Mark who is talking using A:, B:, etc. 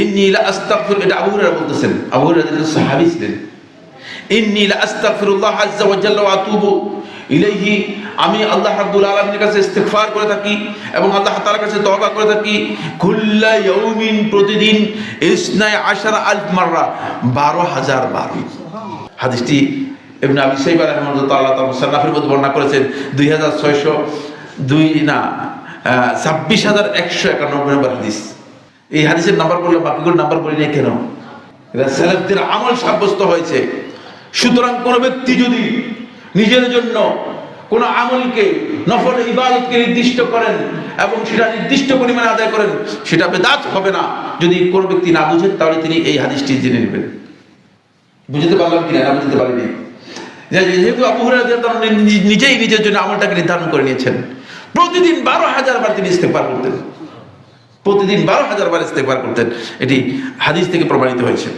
A: ইন্নী লা আস্তাগফির এটা বলতেছেন। ইলাইহি আমি আল্লাহ রাব্বুল আলামিনের কাছে ইস্তিগফার করে থাকি এবং আল্লাহ তাআলার কাছে তওবা করে থাকি। কুল্লা প্রতিদিন ইসনাই আশারা আলফ মাররা 12000 বার। হাদিসটি ইবনে আবি সাইবা রাহিমাহুল্লাহ তাআলা তার মুসান্নাফের মধ্যে বর্ণনা করেছেন। 2600 দুই না ছাব্বিশ হাজার একশো একানব্বই নম্বর হাদিস। এই হাদিসের নাম্বার বললে বাকিগুলো নাম্বার বলি নাই কেন? এটা সেলেফদের আমল সাব্যস্ত হয়েছে। সুতরাং কোন ব্যক্তি যদি নিজের জন্য কোন আমলকে, নফল ইবাদতকে নির্দিষ্ট করেন এবং সেটা নির্দিষ্ট পরিমাণে আদায় করেন, সেটা বেদাত হবে না। যদি কোনো ব্যক্তি না বুঝেন, তাহলে তিনি এই হাদিসটি জেনে নেবেন। বুঝতে পারলাম কিনা? না বুঝতে পারিনি। যেহেতু আবু হুরায়রা নি- নিজেই নিজের জন্য আমলটাকে নির্ধারণ করে নিয়েছেন। প্রতিদিন বারো হাজার বার তিনি ইস্তেগফার করতেন। প্রতিদিন বারো হাজার বার ইস্তেকবার করতেন। এটি হাদিস থেকে প্রমাণিত হয়েছে।